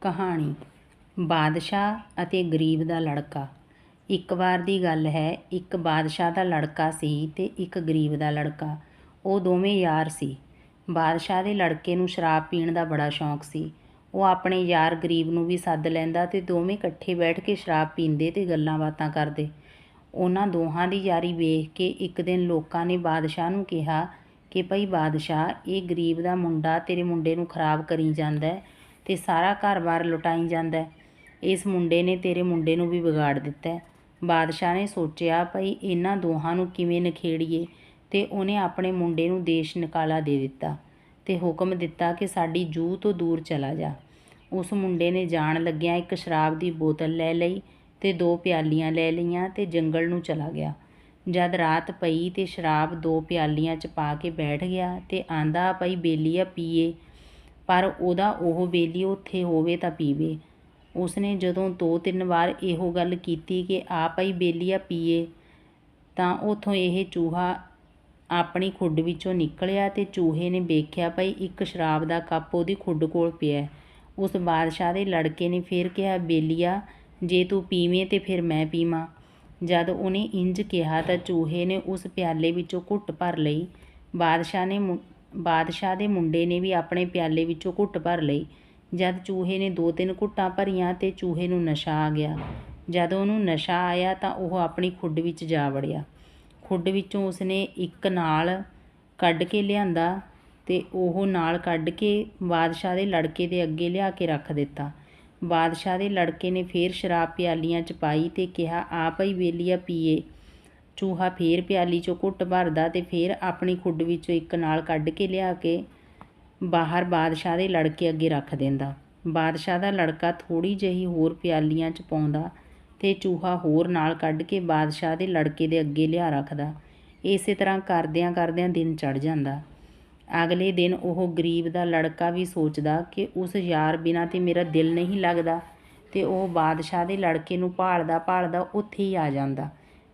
ਕਹਾਣੀ, ਬਾਦਸ਼ਾਹ ਅਤੇ ਗਰੀਬ ਦਾ ਲੜਕਾ। ਇੱਕ ਵਾਰ ਦੀ ਗੱਲ ਹੈ, ਇੱਕ ਬਾਦਸ਼ਾਹ ਦਾ ਲੜਕਾ ਸੀ ਤੇ ਇੱਕ ਗਰੀਬ ਦਾ ਲੜਕਾ। ਉਹ ਦੋਵੇਂ ਯਾਰ ਸੀ। ਬਾਦਸ਼ਾਹ ਦੇ ਲੜਕੇ ਨੂੰ ਸ਼ਰਾਬ ਪੀਣ ਦਾ ਬੜਾ ਸ਼ੌਂਕ ਸੀ। ਉਹ ਆਪਣੇ ਯਾਰ ਗਰੀਬ ਨੂੰ ਵੀ ਸੱਦ ਲੈਂਦਾ ਤੇ ਦੋਵੇਂ ਇਕੱਠੇ ਬੈਠ ਕੇ ਸ਼ਰਾਬ ਪੀਂਦੇ ਤੇ ਗੱਲਾਂ ਬਾਤਾਂ ਕਰਦੇ। ਉਹਨਾਂ ਦੋਹਾਂ ਦੀ ਯਾਰੀ ਵੇਖ ਕੇ ਇੱਕ ਦਿਨ ਲੋਕਾਂ ਨੇ ਬਾਦਸ਼ਾਹ ਨੂੰ ਕਿਹਾ ਕਿ ਭਈ ਬਾਦਸ਼ਾਹ, ਇਹ ਗਰੀਬ ਦਾ ਮੁੰਡਾ ਤੇਰੇ ਮੁੰਡੇ ਨੂੰ ਖਰਾਬ ਕਰੀ ਜਾਂਦਾ ਹੈ। ਤੇ ਸਾਰਾ ਘਰ-ਬਾਰ ਲੁਟਾਈ ਜਾਂਦਾ ਇਸ ਮੁੰਡੇ ਨੇ ਤੇਰੇ ਮੁੰਡੇ ਨੂੰ ਵੀ ਵਿਗਾੜ ਦਿੱਤਾ ਬਾਦਸ਼ਾਹ ਨੇ ਸੋਚਿਆ, ਭਈ ਇਹਨਾਂ ਦੋਹਾਂ ਨੂੰ ਕਿਵੇਂ ਨਖੇੜੀਏ? ਤੇ ਉਹਨੇ ਆਪਣੇ ਮੁੰਡੇ ਨੂੰ ਦੇਸ਼ ਨਿਕਾਲਾ ਦੇ ਦਿੱਤਾ ਤੇ ਹੁਕਮ ਦਿੱਤਾ ਕਿ ਸਾਡੀ ਜੂਹ ਤੋਂ ਦੂਰ ਚਲਾ ਜਾ। ਉਸ ਮੁੰਡੇ ਨੇ ਜਾਣ ਲੱਗਿਆਂ ਇੱਕ ਸ਼ਰਾਬ ਦੀ ਬੋਤਲ ਲੈ ਲਈ ਤੇ ਦੋ ਪਿਆਲੀਆਂ ਲੈ ਲਈਆਂ ਤੇ ਜੰਗਲ ਨੂੰ ਚਲਾ ਗਿਆ। ਜਦ ਰਾਤ ਪਈ ਤੇ ਸ਼ਰਾਬ ਦੋ ਪਿਆਲੀਆਂ 'ਚ ਪਾ ਕੇ ਬੈਠ ਗਿਆ ਤੇ ਆਂਦਾ, ਭਈ ਬੇਲੀਆ ਪੀਏ। ਪਰ ਉਹਦਾ ਉਹ ਬੇਲੀ ਉੱਥੇ ਹੋਵੇ ਤਾਂ ਪੀਵੇ। ਉਸਨੇ ਜਦੋਂ ਦੋ ਤਿੰਨ ਵਾਰ ਇਹੋ ਗੱਲ ਕੀਤੀ ਕਿ ਆ ਭਈ ਬੇਲੀਆ ਪੀਏ, ਤਾਂ ਉਥੋਂ ਇਹ ਚੂਹਾ ਆਪਣੀ ਖੁੱਡ ਵਿੱਚੋਂ ਨਿਕਲਿਆ ਤੇ ਚੂਹੇ ਨੇ ਵੇਖਿਆ ਭਈ ਇੱਕ ਸ਼ਰਾਬ ਦਾ ਕੱਪ ਉਹਦੀ ਖੁੱਡ ਕੋਲ ਪਿਆ ਉਸ ਬਾਦਸ਼ਾਹ ਦੇ ਲੜਕੇ ਨੇ ਫਿਰ ਕਿਹਾ, ਬੇਲੀਆ, ਜੇ ਤੂੰ ਪੀਵੇਂ ਤੇ ਫਿਰ ਮੈਂ ਪੀਵਾਂ। ਜਦ ਉਹਨੇ ਇੰਜ ਕਿਹਾ ਤਾਂ ਚੂਹੇ ਨੇ ਉਸ ਪਿਆਲੇ ਵਿੱਚੋਂ ਘੁੱਟ ਭਰ ਲਈ। ਬਾਦਸ਼ਾਹ ਨੇ ਬਾਦਸ਼ਾਹ ਦੇ ਮੁੰਡੇ ਨੇ ਵੀ ਆਪਣੇ ਪਿਆਲੇ ਵਿੱਚੋਂ ਘੁੱਟ ਭਰ ਲਈ। ਜਦ ਚੂਹੇ ਨੇ ਦੋ ਤਿੰਨ ਘੁੱਟਾਂ ਭਰੀਆਂ ਤੇ ਚੂਹੇ ਨੂੰ ਨਸ਼ਾ ਆ ਗਿਆ। ਜਦ ਉਹਨੂੰ ਨਸ਼ਾ ਆਇਆ ਤਾਂ ਉਹ ਆਪਣੀ ਖੁੱਡ ਵਿੱਚ ਜਾ ਵੜਿਆ। ਖੁੱਡ ਵਿੱਚੋਂ ਉਸਨੇ ਇੱਕ ਨਾਲ ਕੱਢ ਕੇ ਲਿਆਂਦਾ ਤੇ ਉਹ ਨਾਲ ਕੱਢ ਕੇ ਬਾਦਸ਼ਾਹ ਦੇ ਲੜਕੇ ਦੇ ਅੱਗੇ ਲਿਆ ਕੇ ਰੱਖ ਦਿੱਤਾ। ਬਾਦਸ਼ਾਹ ਦੇ ਲੜਕੇ ਨੇ ਫੇਰ ਸ਼ਰਾਬ ਪਿਆਲੀਆਂ 'ਚ ਪਾਈ ਤੇ ਕਿਹਾ ਆ ਭਈ ਵੇਲੀਆ ਪੀਏ। ਚੂਹਾ ਫੇਰ ਪਿਆਲੀ 'ਚੋਂ ਘੁੱਟ ਭਰਦਾ ਤੇ ਫੇਰ ਆਪਣੀ ਖੁੱਡ ਵਿੱਚੋਂ ਇੱਕ ਨਾਲ ਕੱਢ ਕੇ ਲਿਆ ਕੇ ਬਾਹਰ ਬਾਦਸ਼ਾਹ ਦੇ ਲੜਕੇ ਅੱਗੇ ਰੱਖ ਦਿੰਦਾ। ਬਾਦਸ਼ਾਹ ਦਾ ਲੜਕਾ ਥੋੜੀ ਜਿਹੀ ਹੋਰ ਪਿਆਲੀਆਂ 'ਚ ਪਾਉਂਦਾ ਤੇ ਚੂਹਾ ਹੋਰ ਨਾਲ ਕੱਢ ਕੇ ਬਾਦਸ਼ਾਹ ਦੇ ਲੜਕੇ ਦੇ ਅੱਗੇ ਲਿਆ ਰੱਖਦਾ। ਇਸੇ ਤਰ੍ਹਾਂ ਕਰਦਿਆਂ ਕਰਦਿਆਂ ਦਿਨ ਚੜ ਜਾਂਦਾ। ਅਗਲੇ ਦਿਨ ਉਹ ਗਰੀਬ ਦਾ ਲੜਕਾ ਵੀ ਸੋਚਦਾ ਕਿ ਉਸ ਯਾਰ ਬਿਨਾਂ ਤੇ ਮੇਰਾ ਦਿਲ ਨਹੀਂ ਲੱਗਦਾ ਤੇ ਉਹ ਬਾਦਸ਼ਾਹ ਦੇ ਲੜਕੇ ਨੂੰ ਭਾਲਦਾ ਭਾਲਦਾ ਉੱਥੇ ਹੀ ਆ ਜਾਂਦਾ।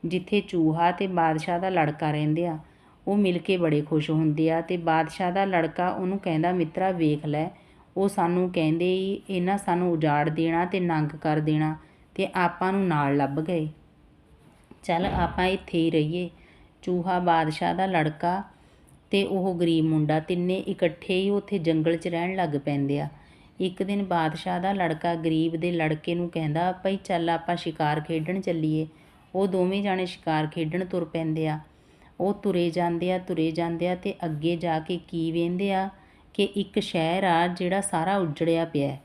ਜਿੱਥੇ ਚੂਹਾ ਤੇ ਬਾਦਸ਼ਾਹ ਦਾ ਲੜਕਾ ਰਹਿੰਦੇ ਆ, ਉਹ ਮਿਲ ਕੇ ਬੜੇ ਖੁਸ਼ ਹੁੰਦੇ ਆ ਤੇ ਬਾਦਸ਼ਾਹ ਦਾ ਲੜਕਾ ਉਹਨੂੰ ਕਹਿੰਦਾ, ਮਿੱਤਰਾ, ਵੇਖ ਲੈ। ਉਹ ਸਾਨੂੰ ਕਹਿੰਦੇ ਹੀ ਇਹਨਾਂ ਸਾਨੂੰ ਉਜਾੜ ਦੇਣਾ ਤੇ ਨੰਗ ਕਰ ਦੇਣਾ ਤੇ ਆਪਾਂ ਨੂੰ ਨਾਲ ਲੱਭ ਗਏ। ਚੱਲ ਆਪਾਂ ਇੱਥੇ ਹੀ ਰਹੀਏ। ਚੂਹਾ ਬਾਦਸ਼ਾਹ ਦਾ ਲੜਕਾ ਤੇ ਉਹ ਗਰੀਬ ਮੁੰਡਾ ਤਿੰਨੇ ਇਕੱਠੇ ਹੀ ਉੱਥੇ ਜੰਗਲ 'ਚ ਰਹਿਣ ਲੱਗ ਪੈਂਦੇ ਆ। ਇੱਕ ਦਿਨ ਬਾਦਸ਼ਾਹ ਦਾ ਲੜਕਾ ਗਰੀਬ ਦੇ ਲੜਕੇ ਨੂੰ ਕਹਿੰਦਾ, ਭਈ ਚੱਲ ਆਪਾਂ ਸ਼ਿਕਾਰ ਖੇਡਣ ਚੱਲੀਏ। ਉਹ ਦੋਵੇਂ ਜਾਣੇ ਸ਼ਿਕਾਰ ਖੇਡਣ ਤੁਰ ਪੈਂਦੇ ਆ। ਉਹ ਤੁਰੇ ਜਾਂਦੇ ਆ, ਤੁਰੇ ਜਾਂਦੇ ਆ ਤੇ ਅੱਗੇ ਜਾ ਕੇ ਕੀ ਵੇਂਦੇ ਆ ਕਿ ਇੱਕ ਸ਼ਹਿਰ ਆ ਜਿਹੜਾ ਸਾਰਾ ਉਜੜਿਆ ਪਿਆ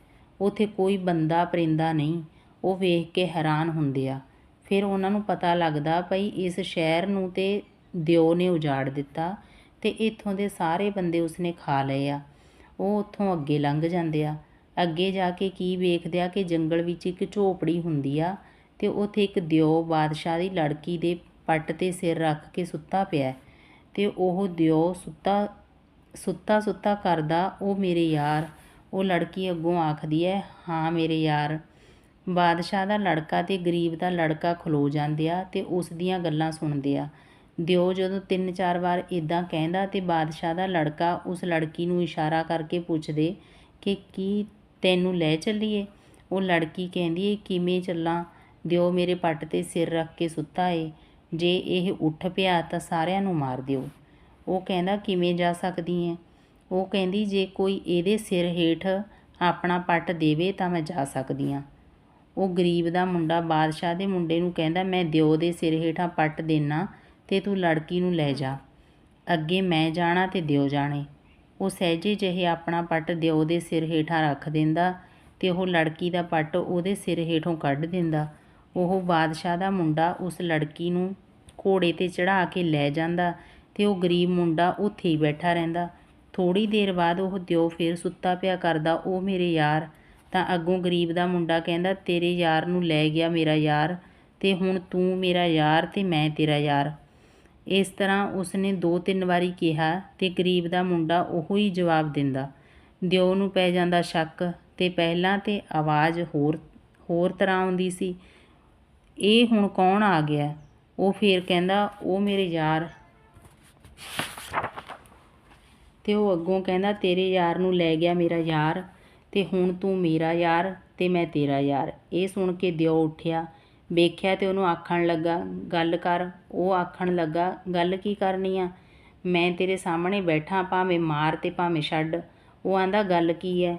ਉਥੇ ਕੋਈ ਬੰਦਾ ਪਰਿੰਦਾ ਨਹੀਂ, ਉਹ ਵੇਖ ਕੇ ਹੈਰਾਨ ਹੁੰਦੇ ਆ। ਫਿਰ ਉਹਨਾਂ ਨੂੰ ਪਤਾ ਲੱਗਦਾ ਭਈ ਇਸ ਸ਼ਹਿਰ ਨੂੰ ਤੇ ਦਿਓ ਨੇ ਉਜਾੜ ਦਿੱਤਾ ਤੇ ਇੱਥੋਂ ਦੇ ਸਾਰੇ ਬੰਦੇ ਉਸਨੇ ਖਾ ਲਏ ਆ। ਉਹ ਉੱਥੋਂ ਅੱਗੇ ਲੰਘ ਜਾਂਦੇ ਆ। ਅੱਗੇ ਜਾ ਕੇ ਕੀ ਵੇਖਦੇ ਆ ਕਿ ਜੰਗਲ ਵਿੱਚ ਇੱਕ ਝੋਪੜੀ ਹੁੰਦੀ ਆ ਤੇ ਉੱਥੇ ਇੱਕ ਦਿਓ ਬਾਦਸ਼ਾਹ ਦੀ ਲੜਕੀ ਦੇ ਪੱਟ ਤੇ ਸਿਰ ਰੱਖ ਕੇ ਸੁੱਤਾ ਪਿਆ ਤੇ ਉਹ ਦਿਓ ਸੁੱਤਾ ਸੁੱਤਾ ਸੁੱਤਾ ਕਰਦਾ, ਉਹ ਮੇਰੇ ਯਾਰ। ਉਹ ਲੜਕੀ ਅੱਗੋਂ ਆਖਦੀ ਹੈ, ਹਾਂ ਮੇਰੇ ਯਾਰ। ਬਾਦਸ਼ਾਹ ਦਾ ਲੜਕਾ ਤੇ ਗਰੀਬ ਦਾ ਲੜਕਾ ਖਲੋ ਜਾਂਦੇ ਆ ਤੇ ਉਸ ਦੀਆਂ ਗੱਲਾਂ ਸੁਣਦੇ ਆ। ਦਿਓ ਜਦੋਂ ਤਿੰਨ ਚਾਰ ਵਾਰ ਇਦਾਂ ਕਹਿੰਦਾ ਤੇ ਬਾਦਸ਼ਾਹ ਦਾ ਲੜਕਾ ਉਸ ਲੜਕੀ ਨੂੰ ਇਸ਼ਾਰਾ ਕਰਕੇ ਪੁੱਛਦੇ ਕਿ ਕੀ ਤੈਨੂੰ ਲੈ ਚੱਲੀਏ? ਉਹ ਲੜਕੀ ਕਹਿੰਦੀ ਏ ਕਿਵੇਂ ਚੱਲਾਂ? ਦਿਓ ਮੇਰੇ ਪੱਟ ਤੇ ਸਿਰ ਰੱਖ ਕੇ ਸੁੱਤਾ ਏ। ਜੇ ਇਹ ਉੱਠ ਪਿਆ ਤਾਂ ਸਾਰਿਆਂ ਨੂੰ ਮਾਰ ਦਿਓ। ਉਹ ਕਹਿੰਦਾ, ਕਿਵੇਂ ਜਾ ਸਕਦੀ ਐ ਉਹ ਕਹਿੰਦੀ, ਜੇ ਕੋਈ ਇਹਦੇ ਸਿਰ ਹੇਠ ਆਪਣਾ ਪੱਟ ਦੇਵੇ ਤਾਂ ਮੈਂ ਜਾ ਸਕਦੀ ਆ। ਉਹ ਗਰੀਬ ਦਾ ਮੁੰਡਾ ਬਾਦਸ਼ਾਹ ਦੇ ਮੁੰਡੇ ਨੂੰ ਕਹਿੰਦਾ, ਮੈਂ ਦਿਓ ਦੇ ਸਿਰ ਹੇਠਾਂ ਪੱਟ ਦੇਣਾ ਤੇ ਤੂੰ ਲੜਕੀ ਨੂੰ ਲੈ ਜਾ। ਅੱਗੇ ਮੈਂ ਜਾਣਾ ਤੇ ਦਿਓ ਜਾਣੇ। ਉਹ ਸਹਿਜੇ ਜਿਹੇ ਆਪਣਾ ਪੱਟ ਦਿਓ ਦੇ ਸਿਰ ਹੇਠਾਂ ਰੱਖ ਦਿੰਦਾ ਤੇ ਉਹ ਲੜਕੀ ਦਾ ਪੱਟ ਉਹਦੇ ਸਿਰ ਹੇਠੋਂ ਕੱਢ ਦਿੰਦਾ। ਉਹ ਬਾਦਸ਼ਾਹ ਦਾ ਮੁੰਡਾ ਉਸ ਲੜਕੀ ਨੂੰ ਘੋੜੇ ਤੇ ਚੜ੍ਹਾ ਕੇ ਲੈ ਜਾਂਦਾ ਤੇ ਉਹ ਗਰੀਬ ਮੁੰਡਾ ਉੱਥੇ ਹੀ ਬੈਠਾ ਰਹਿੰਦਾ। ਥੋੜੀ ਦੇਰ ਬਾਅਦ ਉਹ ਦਿਓ ਫੇਰ ਸੁੱਤਾ ਪਿਆ ਕਰਦਾ, ਉਹ ਮੇਰੇ ਯਾਰ। ਤਾਂ ਅੱਗੋਂ ਗਰੀਬ ਦਾ ਮੁੰਡਾ ਕਹਿੰਦਾ, ਤੇਰੇ ਯਾਰ ਨੂੰ ਲੈ ਗਿਆ ਮੇਰਾ ਯਾਰ ਤੇ ਹੁਣ ਤੂੰ ਮੇਰਾ ਯਾਰ ਤੇ ਮੈਂ ਤੇਰਾ ਯਾਰ। ਇਸ ਤਰ੍ਹਾਂ ਉਸਨੇ ਦੋ ਤਿੰਨ ਵਾਰੀ ਕਿਹਾ ਤੇ ਗਰੀਬ ਦਾ ਮੁੰਡਾ ਉਹੋ ਹੀ ਜਵਾਬ ਦਿੰਦਾ। ਦਿਓ ਨੂੰ ਪੈ ਜਾਂਦਾ ਸ਼ੱਕ ਤੇ ਪਹਿਲਾਂ ਤੇ ਆਵਾਜ਼ ਹੋਰ ਹੋਰ ਤਰ੍ਹਾਂ ਆਉਂਦੀ ਸੀ। ਇਹ ਹੁਣ ਕੌਣ ਆ ਗਿਆ? ਉਹ ਫੇਰ ਕਹਿੰਦਾ, ਉਹ ਮੇਰੇ ਯਾਰ। ਤੇ ਉਹ ਅੱਗੋਂ ਕਹਿੰਦਾ, ਤੇਰੇ ਯਾਰ ਨੂੰ ਲੈ ਗਿਆ ਮੇਰਾ ਯਾਰ, ਤੇ ਹੁਣ ਤੂੰ ਮੇਰਾ ਯਾਰ ਤੇ ਮੈਂ ਤੇਰਾ ਯਾਰ। ਇਹ ਸੁਣ ਕੇ ਦਿਓ ਉੱਠਿਆ। ਵੇਖਿਆ ਤੇ ਉਹਨੂੰ ਆਖਣ ਲੱਗਾ, ਗੱਲ ਕਰ। ਉਹ ਆਖਣ ਲੱਗਾ, ਗੱਲ ਕੀ ਕਰਨੀ ਆ? ਮੈਂ ਤੇਰੇ ਸਾਹਮਣੇ ਬੈਠਾ, ਭਾਵੇਂ ਮਾਰ ਤੇ ਭਾਵੇਂ ਛੱਡ। ਉਹ ਆਂਦਾ, ਗੱਲ ਕੀ ਹੈ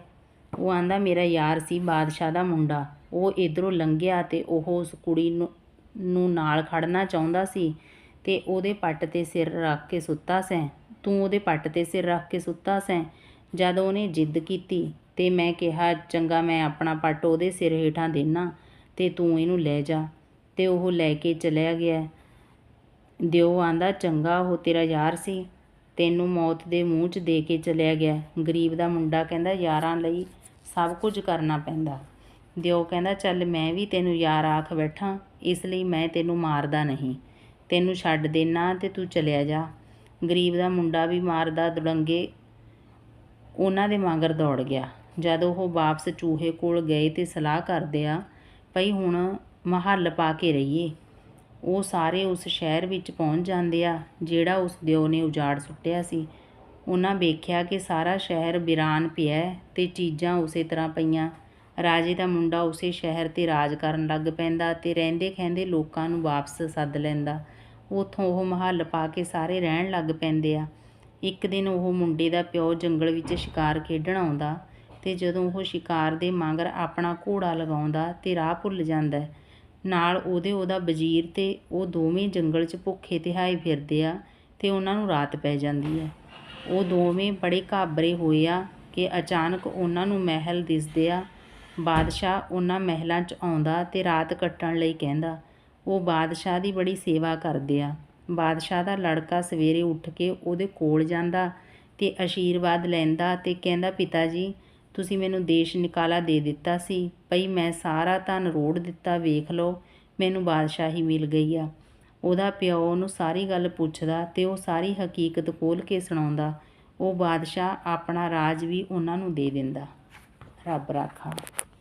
ਉਹ ਆਂਦਾ, ਮੇਰਾ ਯਾਰ ਸੀ ਬਾਦਸ਼ਾਹ ਦਾ ਮੁੰਡਾ। ਉਹ ਇਧਰੋਂ ਲੰਘਿਆ ਤੇ ਉਹ ਉਸ ਕੁੜੀ ਨੂੰ ਨੂੰ ਨਾਲ ਖੜਨਾ ਚਾਹੁੰਦਾ ਸੀ ਤੇ ਉਹਦੇ ਪੱਟ ਤੇ ਸਿਰ ਰੱਖ ਕੇ ਸੁੱਤਾ ਸੈਂ। ਤੂੰ ਉਹਦੇ ਪੱਟ ਤੇ ਸਿਰ ਰੱਖ ਕੇ ਸੁੱਤਾ ਸੈਂ ਜਦ ਉਹਨੇ ਜਿੱਦ ਕੀਤੀ ਤੇ ਮੈਂ ਕਿਹਾ, ਚੰਗਾ, ਮੈਂ ਆਪਣਾ ਪੱਟ ਉਹਦੇ ਸਿਰ ਹੇਠਾਂ ਦੇਣਾ ਤੇ ਤੂੰ ਇਹਨੂੰ ਲੈ ਜਾ ਤੇ ਉਹ ਲੈ ਕੇ ਚਲਿਆ ਗਿਆ। ਦਿਓ ਆਂਦਾ, ਚੰਗਾ, ਉਹ ਤੇਰਾ ਯਾਰ ਸੀ ਤੈਨੂੰ ਮੌਤ ਦੇ ਮੂੰਹ 'ਚ ਦੇ ਕੇ ਚਲਿਆ ਗਿਆ। ਗਰੀਬ ਦਾ ਮੁੰਡਾ ਕਹਿੰਦਾ, ਯਾਰਾਂ ਲਈ ਸਭ ਕੁਝ ਕਰਨਾ ਪੈਂਦਾ। ਦਿਓ ਕਹਿੰਦਾ, ਚੱਲ ਮੈਂ ਵੀ ਤੈਨੂੰ ਯਾਰ ਆਖ ਬੈਠਾ, ਇਸ ਲਈ ਮੈਂ ਤੈਨੂੰ ਮਾਰਦਾ ਨਹੀਂ। ਤੈਨੂੰ ਛੱਡ ਦੇਣਾ ਤੇ ਤੂੰ ਚਲਿਆ ਜਾ। ਗਰੀਬ ਦਾ ਮੁੰਡਾ ਵੀ ਮਾਰਦਾ ਦੁੜੰਗੇ, ਉਹਨਾਂ ਦੇ ਮਗਰ ਦੌੜ ਗਿਆ। ਜਦ ਉਹ ਵਾਪਸ ਚੂਹੇ ਕੋਲ ਗਏ ਤੇ ਸਲਾਹ ਕਰਦੇ ਆ ਭਈ ਹੁਣ ਮਹੱਲ ਪਾ ਕੇ ਰਹੀਏ। ਉਹ ਸਾਰੇ ਉਸ ਸ਼ਹਿਰ ਵਿੱਚ ਪਹੁੰਚ ਜਾਂਦੇ ਆ, ਜਿਹੜਾ ਉਸ ਦਿਓ ਨੇ ਉਜਾੜ ਸੁੱਟਿਆ ਸੀ। ਉਹਨਾਂ ਵੇਖਿਆ ਕਿ ਸਾਰਾ ਸ਼ਹਿਰ ਵੀਰਾਨ ਪਿਆ ਹੈ ਤੇ ਚੀਜ਼ਾਂ ਉਸੇ ਤਰ੍ਹਾਂ ਪਈਆਂ। ਰਾਜੇ ਦਾ ਮੁੰਡਾ ਉਸੇ ਸ਼ਹਿਰ ਤੇ ਰਾਜ ਕਰਨ ਲੱਗ ਪੈਂਦਾ ਤੇ ਰਹਿੰਦੇ ਖਹਿੰਦੇ ਲੋਕਾਂ ਨੂੰ ਵਾਪਸ ਸੱਦ ਲੈਂਦਾ। ਉੱਥੋਂ ਉਹ ਮਹੱਲ ਪਾ ਕੇ ਸਾਰੇ ਰਹਿਣ ਲੱਗ ਪੈਂਦੇ ਆ। ਇੱਕ ਦਿਨ ਉਹ ਮੁੰਡੇ ਦਾ ਪਿਓ ਜੰਗਲ ਵਿੱਚ ਸ਼ਿਕਾਰ ਖੇਡਣ ਆਉਂਦਾ ਤੇ ਜਦੋਂ ਉਹ ਸ਼ਿਕਾਰ ਦੇ ਮਗਰ ਆਪਣਾ ਘੋੜਾ ਲਗਾਉਂਦਾ ਤੇ ਰਾਹ ਭੁੱਲ ਜਾਂਦਾ ਨਾਲ ਉਹਦੇ ਉਹਦਾ ਵਜ਼ੀਰ ਤੇ ਉਹ ਦੋਵੇਂ ਜੰਗਲ 'ਚ ਭੁੱਖੇ ਤਿਹਾਈ ਫਿਰਦੇ ਆ ਤੇ ਉਹਨਾਂ ਨੂੰ ਰਾਤ ਪੈ ਜਾਂਦੀ ਹੈ। ਉਹ ਦੋਵੇਂ ਬੜੇ ਘਾਬਰੇ ਹੋਏ ਆ ਕਿ ਅਚਾਨਕ ਉਹਨਾਂ ਨੂੰ ਮਹਿਲ ਦਿਸਦੇ ਆ ਬਾਦਸ਼ਾਹ ਉਹਨਾਂ ਮਹਿਲਾਂ 'ਚ ਆਉਂਦਾ ਤੇ ਰਾਤ ਕੱਟਣ ਲਈ ਕਹਿੰਦਾ, ਉਹ ਬਾਦਸ਼ਾਹ ਦੀ ਬੜੀ ਸੇਵਾ ਕਰਦੇ ਆ। ਬਾਦਸ਼ਾਹ ਦਾ ਲੜਕਾ ਸਵੇਰੇ ਉੱਠ ਕੇ ਉਹਦੇ ਕੋਲ ਜਾਂਦਾ ਤੇ ਆਸ਼ੀਰਵਾਦ ਲੈਂਦਾ ਤੇ ਕਹਿੰਦਾ ਪਿਤਾ ਜੀ ਤੁਸੀਂ ਮੈਨੂੰ ਦੇਸ਼ ਨਿਕਾਲਾ ਦੇ ਦਿੱਤਾ ਸੀ, ਭਈ ਮੈਂ ਸਾਰਾ ਧਨ ਰੋੜ ਦਿੱਤਾ, ਵੇਖ ਲਓ, ਮੈਨੂੰ ਬਾਦਸ਼ਾਹੀ ਮਿਲ ਗਈ ਆ। ਉਹਦਾ ਪਿਓ ਉਹਨੂੰ ਸਾਰੀ ਗੱਲ ਪੁੱਛਦਾ ਤੇ ਉਹ ਸਾਰੀ ਹਕੀਕਤ ਖੋਲ ਕੇ ਸੁਣਾਉਂਦਾ। ਉਹ ਬਾਦਸ਼ਾਹ ਆਪਣਾ ਰਾਜ ਵੀ ਉਹਨਾਂ ਨੂੰ ਦੇ ਦਿੰਦਾ। ਰੱਬ ਰਾਖਾ।